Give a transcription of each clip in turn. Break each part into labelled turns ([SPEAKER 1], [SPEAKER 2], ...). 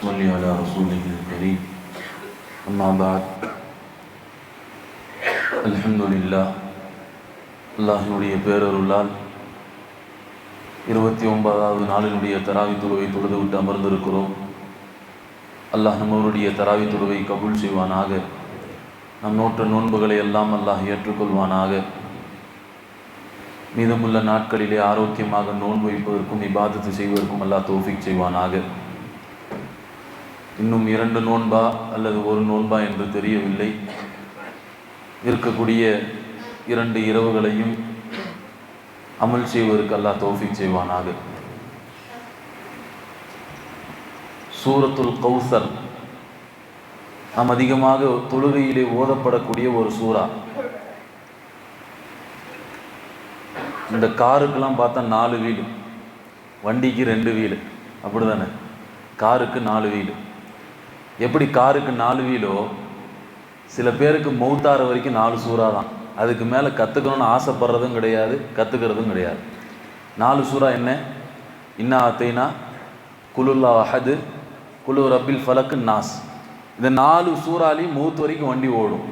[SPEAKER 1] صل على رسوله الكريم أما بعد الحمد لله அல்லாஹினுடைய பேரருளால் இருபத்தி ஒன்பதாவது நாளினுடைய தராவி துருவை தொழுது விட்டு அமர்ந்திருக்கிறோம் அல்லாஹ் நம்மளுடைய தராவி துருவை கபூல் செய்வானாக நம் நோற்ற நோன்புகளை எல்லாம் அல்லாஹ் ஏற்றுக்கொள்வானாக மீதமுள்ள நாட்களிலே ஆரோக்கியமாக நோன்பு வைப்பதற்கும் இபாதத்து செய்வதற்கும் அல்லாஹ் தௌஃபிக் செய்வானாக இன்னும் இரண்டு நோன்பா அல்லது ஒரு நோன்பா என்று தெரியவில்லை. இருக்கக்கூடிய இரண்டு இரவுகளையும் அமல் செய்வதற்கு அல்லாஹ் தௌஃபிக் செய்வானாக. சூரத்துல் கௌசர் நாம் அதிகமாக தொழுகையிலே ஓதப்படக்கூடிய ஒரு சூறா. இந்த காருக்கெல்லாம் பார்த்தா நாலு வீடு வண்டிக்கு ரெண்டு வீடு அப்படி தானே காருக்கு நாலு வீடு. எப்படி காருக்கு நாலு வீலோ சில பேருக்கு மௌத்தார வரைக்கும் நாலு சூறா தான். அதுக்கு மேலே கற்றுக்கணும்னு ஆசைப்படுறதும் கிடையாது கற்றுக்கிறதும் கிடையாது. நாலு சூறா என்ன? இன்னா அத்தைனா குலுல்லா அஹது குலு ரபில் ஃபலக்கு நாஸ். இந்த நாலு சூறாலையும் மூத்து வரைக்கும் வண்டி ஓடும்.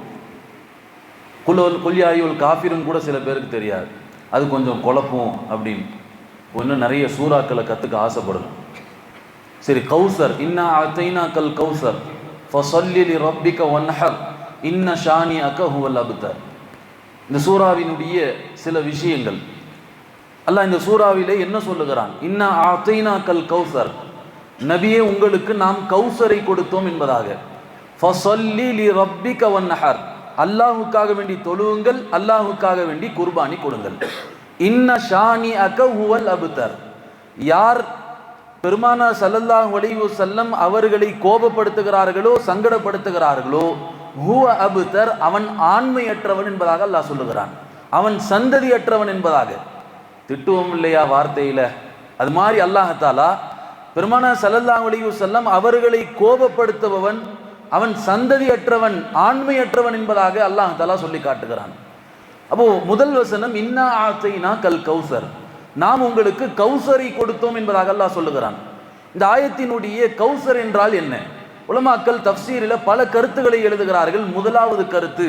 [SPEAKER 1] குலு குல்யாயுல் காஃபிரும் கூட சில பேருக்கு தெரியாது. அது கொஞ்சம் குழப்பம் அப்படின்னு. இன்னும் நிறைய சூறாக்களை கற்றுக்க ஆசைப்படணும். சரி கௌசர். இன்னா அத்தைனா கல் கௌசர். ஃபசல்லி ரப்பிக்க ஒன்ஹர் இன்ன ஷானி அக்க ஹுவல் அபுத்தர் இந்த சூறாவினுடைய சில விஷயங்கள். அல்லாஹ் இந்த சூறாவிலே என்ன சொல்லுகிறான்? இன்னா அத்தைனா கல் கௌசர். நபியே உங்களுக்கு நாம் கௌசரை கொடுத்தோம் என்பதாக. ஃபசல்லி ரப்பிக்க ஒன்னஹர் அல்லாஹுக்காக வேண்டி தொழுவுங்கள் அல்லாஹுக்காக வேண்டி குர்பானி கொடுங்கள். இன்ன ஷானி அக ஹுவல் அபுத்தர் யார் பெருமானா சல்லல்லா ஒலிவு செல்லம் அவர்களை கோபப்படுத்துகிறார்களோ சங்கடப்படுத்துகிறார்களோ ஹுவ அபுத்தர் அவன் ஆண்மையற்றவன் என்பதாக அல்லாஹ் சொல்லுகிறான். அவன் சந்ததியற்றவன் என்பதாக. திட்டுவோம் இல்லையா வார்த்தையில்? அது மாதிரி அல்லாஹாலா பெருமானா சல்லல்லா ஒலிவு செல்லம் அவர்களை கோபப்படுத்துபவன் அவன் சந்ததியற்றவன் ஆண்மையற்றவன் என்பதாக அல்லாஹாலா சொல்லி காட்டுகிறான். அப்போ முதல் வசனம் இன்னா ஆத்தைனா கல் கௌசர். நாம் உங்களுக்கு கௌசரை கொடுத்தோம் என்பதாக அல்லாஹ் சொல்லுகிறான். இந்த ஆயத்தினுடைய கௌசர் என்றால் என்ன? உலமாக்கல் தப்சீரில் பல கருத்துக்களை எழுதுகிறார்கள். முதலாவது கருத்து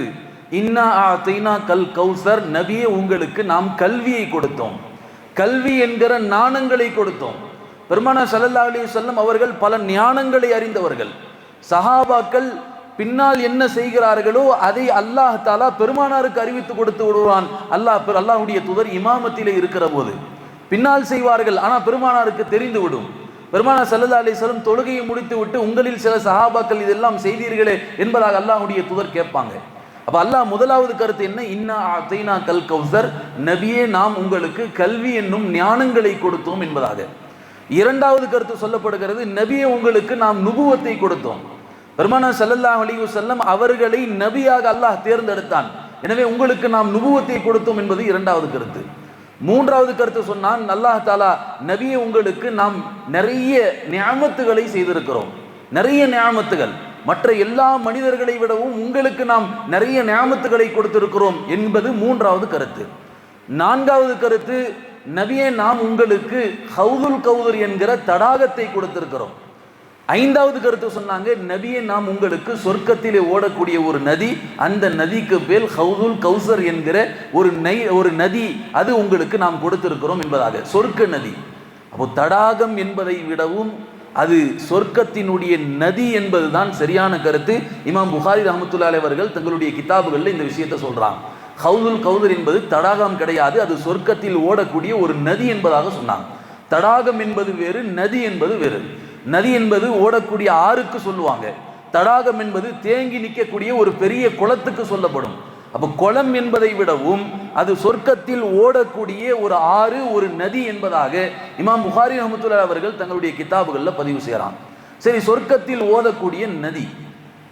[SPEAKER 1] இன்னா ஆத்தைனா கல் கௌசர் நபியே உங்களுக்கு நாம் கல்வியை கொடுத்தோம். கல்வி என்கிற நாணங்களை கொடுத்தோம். பெருமானா சல்லல்லா அலி சொல்லம் அவர்கள் பல ஞானங்களை அறிந்தவர்கள். சஹாபாக்கள் பின்னால் என்ன செய்கிறார்களோ அதை அல்லாஹ் தாலா பெருமானாருக்கு அறிவித்து கொடுத்து விடுவான். அல்லாஹ் அல்லாஹுடைய துதர் இமாமத்திலே இருக்கிற போது பின்னால் செய்வார்கள். ஆனால் பெருமானாருக்கு தெரிந்து விடும் பெருமானா சல்லா அலிஸ்லம் தொழுகையை முடித்து விட்டு உங்களில் சில சஹாபாக்கள் இதெல்லாம் செய்தீர்களே என்பதாக அல்லாஹுடைய துதர் கேட்பாங்க. அப்ப அல்லாஹ் முதலாவது கருத்து என்ன? இன்னா அத்தைனா கல் கௌசர் நபியே நாம் உங்களுக்கு கல்வி என்னும் ஞானங்களை கொடுத்தோம் என்பதாக. இரண்டாவது கருத்து சொல்லப்படுகிறது நபியை உங்களுக்கு நாம் நுபுவத்தை கொடுத்தோம். பெருமானா சல்லல்லா அலிவு செல்லம் அவர்களை நபியாக அல்லாஹ் தேர்ந்தெடுத்தான். எனவே உங்களுக்கு நாம் நுபுவத்தை கொடுத்தோம் என்பது இரண்டாவது கருத்து. மூன்றாவது கருத்து சொன்னால் நல்லா தாலா நபியை உங்களுக்கு நாம் நிறைய நியாமத்துகளை செய்திருக்கிறோம். நிறைய நியாமத்துகள். மற்ற எல்லா மனிதர்களை விடவும் உங்களுக்கு நாம் நிறைய நியாமத்துகளை கொடுத்திருக்கிறோம் என்பது மூன்றாவது கருத்து. நான்காவது கருத்து நபியே நாம் உங்களுக்கு ஹவுதுல் கவுதர் என்கிற தடாகத்தை கொடுத்திருக்கிறோம். ஐந்தாவது கருத்து சொன்னாங்க நபியை நாம் உங்களுக்கு சொர்க்கத்திலே ஓடக்கூடிய ஒரு நதி அந்த நதிக்கு பேர் ஹவுதுல் கௌசர் என்கிற ஒரு நை ஒரு நதி அது உங்களுக்கு நாம் கொடுத்திருக்கிறோம் என்பதாக. சொர்க்க நதி. அப்போ தடாகம் என்பதை விடவும் அது சொர்க்கத்தினுடைய நதி என்பதுதான் சரியான கருத்து. இமாம் புகாரி ரஹமத்துல்லா அவர்கள் தங்களுடைய கிதாபுகளில் இந்த விஷயத்தை சொல்கிறான் ஹவுதுல் கௌதர் என்பது தடாகம் கிடையாது அது சொர்க்கத்தில் ஓடக்கூடிய ஒரு நதி என்பதாக சொன்னாங்க. தடாகம் என்பது வேறு நதி என்பது வேறு. நதி என்பது ஓடக்கூடிய ஆறுக்கு சொல்லுவாங்க. தடாகம் என்பது தேங்கி நிற்கக்கூடிய ஒரு பெரிய குளத்துக்கு சொல்லப்படும். அப்போ குளம் என்பதை விடவும் அது சொர்க்கத்தில் ஓடக்கூடிய ஒரு ஆறு ஒரு நதி என்பதாக இமாம் புகாரி அஹமத்துல்லா அவர்கள் தங்களுடைய கிதாபுகளில் பதிவு செய்கிறான் சரி சொர்க்கத்தில் ஓடக்கூடிய நதி.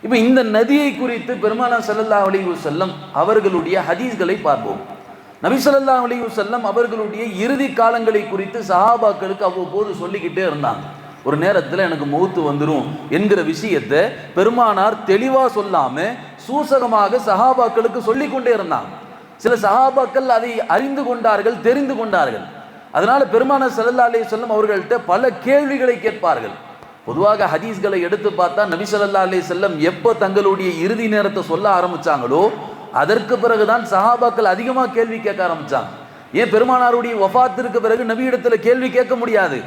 [SPEAKER 1] இப்போ இந்த நதியை குறித்து பெருமானா சல்லல்லா அலிவு செல்லம் அவர்களுடைய ஹதீஸ்களை பார்ப்போம். நபி சொல்லல்லா அலிவு செல்லம் அவர்களுடைய இறுதி காலங்களை குறித்து சஹாபாக்களுக்கு அவ்வப்போது சொல்லிக்கிட்டே இருந்தாங்க. ஒரு நேரத்தில் எனக்கு மௌத்து வந்துடும் என்கிற விஷயத்தை பெருமானார் தெளிவாக சொல்லாம சூசகமாக சஹாபாக்களுக்கு சொல்லி கொண்டே இருந்தாங்க. சில சஹாபாக்கள் அதை அறிந்து கொண்டார்கள் தெரிந்து கொண்டார்கள். அதனால பெருமானார் ஸல்லல்லாஹு செல்லும் வஸல்லம் அவர்கள்ட்ட பல கேள்விகளை கேட்பார்கள். பொதுவாக ஹதீஸ்களை எடுத்து பார்த்தா நபி ஸல்லல்லாஹு அலி செல்லம் எப்போ தங்களுடைய இறுதி நேரத்தை சொல்ல ஆரம்பிச்சாங்களோ அதற்கு பிறகுதான் சஹாபாக்கள் அதிகமாக கேள்வி கேட்க ஆரம்பிச்சாங்க. ஏன் பெருமானாருடைய ஒஃபாத்திற்கு பிறகு நபியிடத்துல கேள்வி கேட்க முடியாது?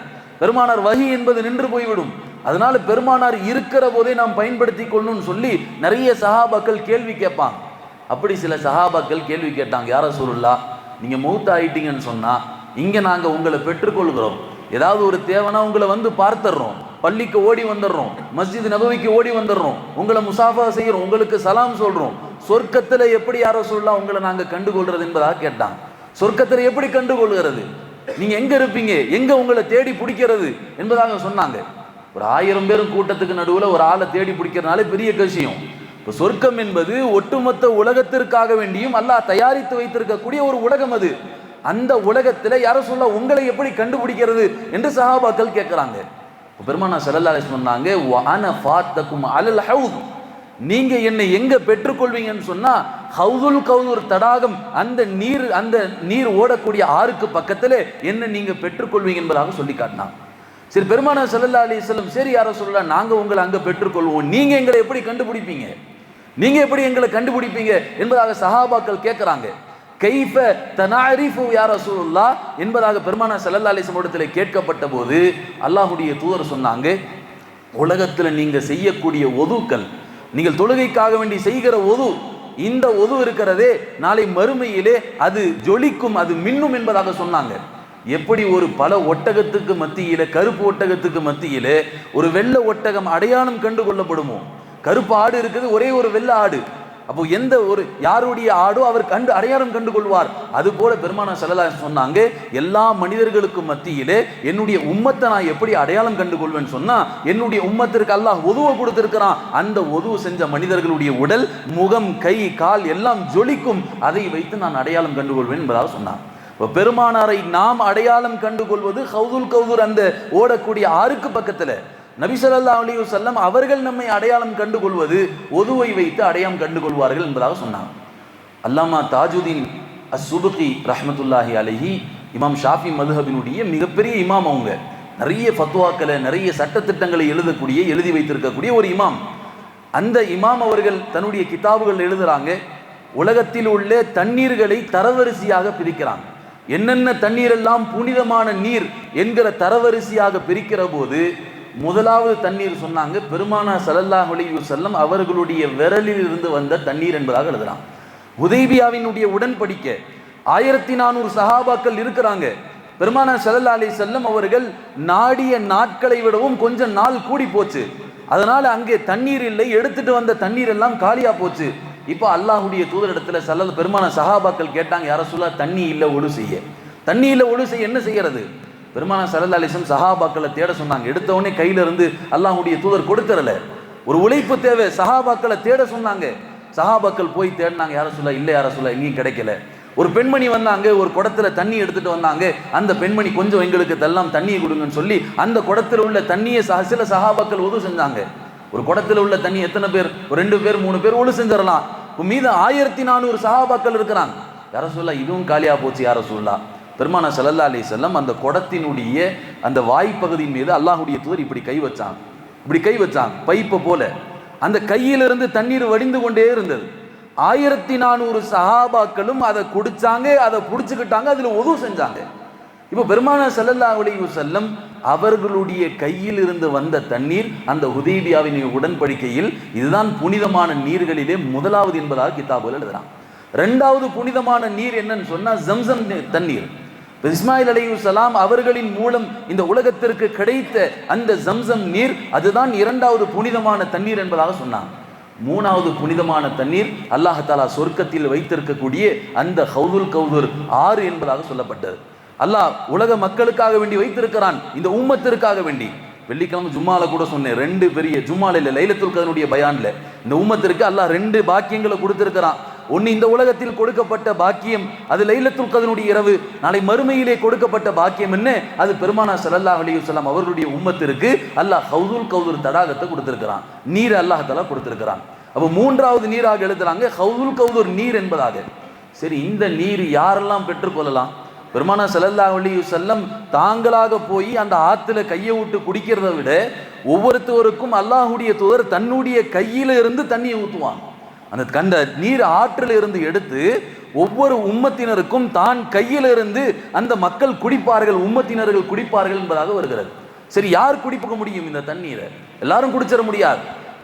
[SPEAKER 1] பெருமானார் வகி என்பது நின்று போய்விடும். அதனால பெருமானார் இருக்கிற போதே நாம் பயன்படுத்தி கொள்ளணும்னு சொல்லி நிறைய சஹாபாக்கள் கேள்வி கேட்பாங்க. அப்படி சில சஹாபாக்கள் கேள்வி கேட்டாங்க யார சொல்லலா நீங்க மூத்த ஆயிட்டீங்கன்னு சொன்னா இங்க நாங்க உங்களை பெற்றுக்கொள்கிறோம். ஏதாவது ஒரு தேவைனா உங்களை வந்து பார்த்துடுறோம். பள்ளிக்கு ஓடி வந்துடுறோம். மஸ்ஜித் நபவிக்கு ஓடி வந்துடுறோம். உங்களை முசாஃபா செய்கிறோம். உங்களுக்கு சலாம் சொல்றோம். சொர்க்கத்துல எப்படி யாரோ சொல்லலாம் உங்களை நாங்க கண்டுகொள்றது? என்பதாக கேட்டாங்க. சொர்க்கத்துல எப்படி கண்டுகொள்கிறது? நீங்க எங்க இருப்பீங்க? எங்க உங்களை தேடி பிடிக்கிறது? என்பதாக சொன்னாங்க. ஒரு ஆயிரம் பேரும் கூட்டத்துக்கு நடுவுல ஒரு ஆளை தேடி பிடிக்கிறனாலே பெரிய விஷயம். இப்போ சொர்க்கம் என்பது ஒட்டுமொத்த உலகத்திற்காக வேண்டியும் அல்லாஹ் தயாரித்து வைத்திருக்கக்கூடிய ஒரு உலகம் அது. அந்த உலகத்துல யாரும் சொல்ல உங்களை எப்படி கண்டுபிடிக்கிறது என்று சஹாபாக்கள் கேட்குறாங்க பெருமானா ஸல்லல்லாஹு சொன்னாங்க "வஅன ஃபாத்தக்கும் அலல் ஹவுத். நீங்க என்னை எங்க பெற்றுக்கொள்வீங்கன்னு சொன்னா ஹவுதுல் கவுதூர் தடாகம் அந்த நீர் அந்த நீர் ஓடக்கூடிய ஆறுக்கு பக்கத்துல என்ன நீங்க பெற்றுக்கொள்வீங்க என்பதாக சொல்லி காட்டினான் சரி பெருமான ஸல்லல்லாஹு அலி வஸல்லம் சரி யாரோ சொல்லலாம் நாங்க உங்களை அங்க பெற்றுக்கொள்வோம். நீங்க எங்களை எப்படி கண்டுபிடிப்பீங்க? நீங்க எப்படி எங்களை கண்டுபிடிப்பீங்க? என்பதாக சஹாபாக்கள் கேட்குறாங்க. கைஃப தனாரிஃபு யார சூழல்லா என்பதாக பெருமானா ஸல்லல்லாஹு சமூகத்தில் கேட்கப்பட்ட போது அல்லாஹுடைய தூதர் சொன்னாங்க உலகத்தில் நீங்கள் செய்யக்கூடிய ஒதுக்கள் நீங்கள் தொழுகைக்காக வேண்டி செய்கிற ஒது இந்த ஒது இருக்கிறதே நாளை மறுமையிலே அது ஜொலிக்கும் அது மின்னும் என்பதாக சொன்னாங்க. எப்படி ஒரு பல ஒட்டகத்துக்கு மத்தியிலே கருப்பு ஒட்டகத்துக்கு மத்தியிலே ஒரு வெள்ளை ஒட்டகம் அடையாளம் கண்டு கொள்ளப்படுமோ கருப்பு ஆடு இருக்குது ஒரே ஒரு வெள்ளை ஆடு. அப்போ எந்த ஒரு யாருடைய ஆடோ அவர் கண்டு அடையாளம் கண்டு கொள்வார் அது போல பெருமான செல்லலா சொன்னாங்க எல்லா மனிதர்களுக்கும் மத்தியிலே என்னுடைய உம்மத்தை நான் எப்படி அடையாளம் கண்டு கொள்வேன்னு சொன்னா என்னுடைய உம்மத்திற்கு அல்லாஹ் உதவு கொடுத்திருக்கிறான். அந்த உதவு செஞ்ச மனிதர்களுடைய உடல் முகம் கை கால் எல்லாம் ஜொலிக்கும். அதை வைத்து நான் அடையாளம் கண்டு கொள்வேன் என்பதாக சொன்னான் இப்போ பெருமானாரை நாம் அடையாளம் கண்டு கொள்வது ஹவுதுல் கவுதுர் அந்த ஓடக்கூடிய ஆறுக்கு பக்கத்தில். நபிசல்லா ஸல்லல்லாஹு அலைஹி அவர்கள் நம்மை அடையாளம் கண்டுகொள்வது ஒதுவை வைத்து அடையாளம் கண்டு கொள்வார்கள் என்பதாக சொன்னாங்க. அல்லாமா தாஜுதீன் அஸ்ஸுபுகி ரஹமத்துல்லாஹி அலஹி இமாம் ஷாஃபி மதுஹபினுடைய மிகப்பெரிய இமாம் அவங்க. நிறைய ஃபத்வாக்களை நிறைய சட்டத்திட்டங்களை எழுதக்கூடிய எழுதி வைத்திருக்கக்கூடிய ஒரு இமாம். அந்த இமாம் அவர்கள் தன்னுடைய கிதாபுகள் எழுதுறாங்க. உலகத்தில் உள்ள தண்ணீர்களை தரவரிசையாக பிரிக்கிறாங்க. என்னென்ன தண்ணீரெல்லாம் புனிதமான நீர் என்கிற தரவரிசையாக பிரிக்கிற போது முதலாவது தண்ணீர் சொன்னாங்க பெருமானா சலல்லா ஒளிவு செல்லம் அவர்களுடைய விரலில் இருந்து வந்த தண்ணீர் என்பதாக எழுதுறான். உதேபியாவினுடைய உடன்படிக்கை ஆயிரத்தி நானூறு சஹாபாக்கள் இருக்கிறாங்க. பெருமானா ஸல்லல்லாஹு அலி செல்லம் அவர்கள் நாடிய நாட்களை விடவும் கொஞ்சம் நாள் கூடி போச்சு. அதனால அங்கே தண்ணீர் இல்லை எடுத்துட்டு வந்த தண்ணீர் எல்லாம் காலியா போச்சு. இப்போ அல்லாஹுடைய தூதரிடத்துல சல்லல் பெருமான சஹாபாக்கள் கேட்டாங்க யார சொல்லா தண்ணி இல்லை ஒழு செய்ய. தண்ணி இல்லை ஒழு செய்ய என்ன செய்யறது? பெருமான சல்லல்லா சஹாபாக்களை தேட சொன்னாங்க. எடுத்த உடனே கையில இருந்து அல்லாஹ்வுடைய தூதர் கொடுத்துறல ஒரு உழைப்பு தேவை சஹாபாக்களை தேட சொன்னாங்க. சஹாபாக்கள் போய் தேடினாங்க யார சொல்ல இல்லை யார சொல்ல எங்கேயும் கிடைக்கல. ஒரு பெண்மணி வந்தாங்க ஒரு குடத்துல தண்ணி எடுத்துட்டு வந்தாங்க. அந்த பெண்மணி கொஞ்சம் எங்களுக்கு தெல்லாம் தண்ணியை கொடுங்கன்னு சொல்லி அந்த குடத்துல உள்ள தண்ணியை சஹ- சில சஹாபாக்கள் உதவு செஞ்சாங்க. ஒரு குடத்துல உள்ள தண்ணி எத்தனை பேர்? ஒரு ரெண்டு பேர் மூணு பேர் ஒழு செஞ்சிடலாம். மீது ஆயிரத்தி நானூறு சஹாபாக்கள் இருக்கிறாங்க. யார சொல்ல இதுவும் காலியா போச்சு யார சொல்லலாம் பெருமான சல்லல்லா அலி செல்லம் அந்த குடத்தினுடைய அந்த வாய்ப்பகுதியின் மீது அல்லாஹ்வுடைய தூதர் இப்படி கை வச்சாங்க. இப்படி கை வச்சாங்க. பைப்பை போல. அந்த கையிலிருந்து தண்ணீர் வடிந்து கொண்டே இருந்தது. ஆயிரத்தி நானூறு சஹாபாக்களும் அதை குடிச்சாங்க அதை பிடிச்சிக்கிட்டாங்க அதில் உதவு செஞ்சாங்க. இப்போ பெருமான செல்லல்லா அலைஹி செல்லம் அவர்களுடைய கையில் இருந்து வந்த தண்ணீர் அந்த உதேபியாவின் உடன்படிக்கையில் இதுதான் புனிதமான நீர்களிலே முதலாவது என்பதாக கிதாபுகள் எழுதுறான் ரெண்டாவது புனிதமான நீர் என்னன்னு சொன்னால் ஜம்சம் தண்ணீர். இஸ்மாயில் அலையு சலாம் அவர்களின் மூலம் இந்த உலகத்திற்கு கிடைத்த அந்த ஜம்சம் நீர் அதுதான் இரண்டாவது புனிதமான தண்ணீர் என்பதாக சொன்னாங்க மூணாவது புனிதமான தண்ணீர் அல்லாஹாலா சொர்க்கத்தில் வைத்திருக்கக்கூடிய அந்த ஹவுதுல் கவுதூர் ஆறு என்பதாக சொல்லப்பட்டது. அல்லாஹ் உலக மக்களுக்காக வேண்டி வைத்திருக்கிறான் இந்த உம்மத்திற்காக வேண்டி. வெள்ளிக்கிழமை ஜும்மால கூட சொன்னேன் ரெண்டு பெரிய ஜும்மால இல்ல லைலத்துல் கதனுடைய பயான்ல. இந்த உம்மத்திற்கு அல்லாஹ் ரெண்டு பாக்கியங்களை கொடுத்திருக்கிறான். ஒன்று இந்த உலகத்தில் கொடுக்கப்பட்ட பாக்கியம் அது லைலத்துல் கதனுடைய இரவு. நாளை மறுமையிலே கொடுக்கப்பட்ட பாக்கியம் என்ன? அது பெருமானா சல்லா அலைஹி அவர்களுடைய உம்மத்திற்கு அல்லாஹ் ஹவுதுல் கௌதுர் தடாகத்தை கொடுத்திருக்கிறான். நீர் அல்லாஹ் தலா கொடுத்திருக்கிறான். அப்போ மூன்றாவது நீராக எழுதுறாங்க ஹவுதுல் கவுதுர் நீர் என்பதாக. சரி இந்த நீர் யாரெல்லாம் பெற்றுக்கொள்ளலாம் பெருமானா ஸல்லல்லாஹு அலைஹி செல்லம் தாங்களாக போய் அந்த ஆற்றுல கையை விட்டு குடிக்கிறத விட ஒவ்வொருத்தவருக்கும் அல்லாஹுடைய தூதர் தன்னுடைய கையில இருந்து தண்ணியை ஊற்றுவான் அந்த கண்ட நீர் ஆற்றில் இருந்து எடுத்து ஒவ்வொரு உம்மத்தினருக்கும் தான் கையிலிருந்து அந்த மக்கள் குடிப்பார்கள் உம்மத்தினர்கள் குடிப்பார்கள் என்பதாக வருகிறது. சரி யார் குடிப்புக்க முடியும் இந்த தண்ணீரை? எல்லாரும் குடிச்சிட முடியாது.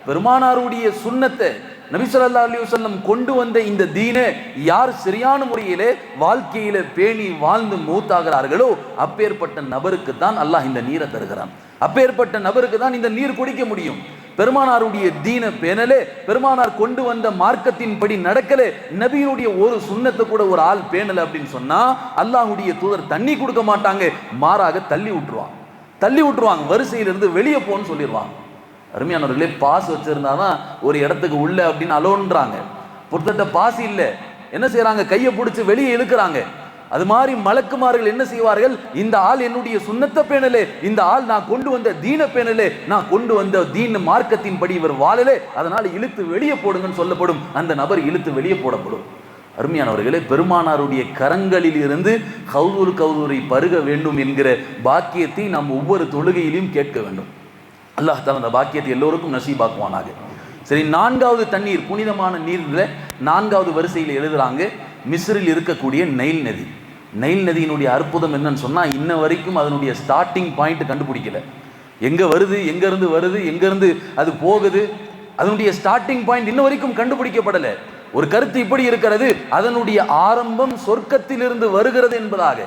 [SPEAKER 1] பெருமானாருடைய சுண்ணத்தை நபிசல்லா அலி வல்லம் கொண்டு வந்த இந்த தீனை யார் சரியான முறையிலே வாழ்க்கையில பேணி வாழ்ந்து மூத்தாகிறார்களோ அப்பேற்பட்ட நபருக்கு தான் அல்லாஹ் இந்த நீரை தருகிறான். அப்பேற்பட்ட நபருக்கு தான் இந்த நீர் குடிக்க முடியும். பெருமானாருடைய தீன பேணலே பெருமானார் கொண்டு வந்த மார்க்கத்தின்படி நடக்கலே நபியினுடைய ஒரு சுண்ணத்தை கூட ஒரு ஆள் பேணல அப்படின்னு சொன்னா அல்லாஹுடைய தூதர் தண்ணி கொடுக்க மாட்டாங்க மாறாக தள்ளி விட்டுருவாங்க. தள்ளி விட்டுருவாங்க வரிசையிலிருந்து வெளியே போன்னு சொல்லிடுவாங்க. அருமையானவர்களே பாஸ் வச்சிருந்தாதான் ஒரு இடத்துக்கு உள்ள அப்படின்னு அலோன்றாங்க. பொருத்தட்ட பாஸ் இல்லை. என்ன செய்யறாங்க கையை பிடிச்சி வெளியே இழுக்கிறாங்க. அது மாதிரி மலக்குமார்கள் என்ன செய்வார்கள்? இந்த ஆள் என்னுடைய சுண்ணத்த பேணலே இந்த ஆள் நான் கொண்டு வந்த தீன பேணலே நான் கொண்டு வந்த தீன மார்க்கத்தின் படி இவர் வாழலே அதனால் இழுத்து வெளியே போடுங்கன்னு சொல்லப்படும். அந்த நபர் இழுத்து வெளியே போடப்படும். அருமையானவர்களே பெருமானாருடைய கரங்களில் இருந்து கௌதூர் கௌதூரை பருக வேண்டும் என்கிற பாக்கியத்தை நாம் ஒவ்வொரு தொழுகையிலையும் கேட்க வேண்டும். அல்லாஹ் தாலா அந்த பாக்கியத்தை எல்லோருக்கும் நசீபாக்குவானாக. சரி நான்காவது தண்ணீர் புனிதமான நீரில் நான்காவது வரிசையில் எழுதுறாங்க. மிஸ்ரில் இருக்கக்கூடிய நைல் நதி. நைல் நதியினுடைய அற்புதம் என்னன்னு சொன்னால் இன்ன வரைக்கும் அதனுடைய ஸ்டார்டிங் பாயிண்ட் கண்டுபிடிக்கல. எங்கே வருது எங்கேருந்து வருது எங்கேருந்து அது போகுது அதனுடைய ஸ்டார்டிங் பாயிண்ட் இன்ன வரைக்கும் கண்டுபிடிக்கப்படலை. ஒரு கருத்து இப்படி இருக்கிறது அதனுடைய ஆரம்பம் சொர்க்கத்திலிருந்து வருகிறது என்பதாக.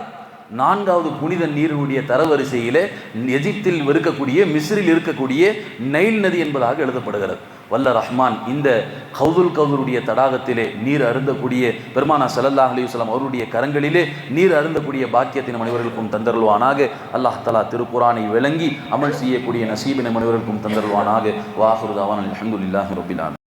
[SPEAKER 1] நான்காவது புனித நீருடைய தரவரிசையிலே எஜிப்தில் இருக்கக்கூடிய மிஸ்ரில் இருக்கக்கூடிய நைல் நதி என்பதாக எழுதப்படுகிறது. வல்ல ரஹ்மான் இந்த கௌதுல் கௌதுருடைய தடாகத்திலே நீர் அருந்தக்கூடிய பெருமானா ஸல்லல்லாஹு அலிவலாம் அவருடைய கரங்களிலே நீர் அருந்தக்கூடிய பாக்கியத்தின் மனிதர்களுக்கும் தந்தருள்வானாக. அல்லாஹ் தலா திருக்குரானை விளங்கி அமல் செய்யக்கூடிய நசீபின மனிதர்களுக்கும் தந்தருள்வானாக. வாஹுருதாவான் அலமதுல்லாஹ் ரபிலான்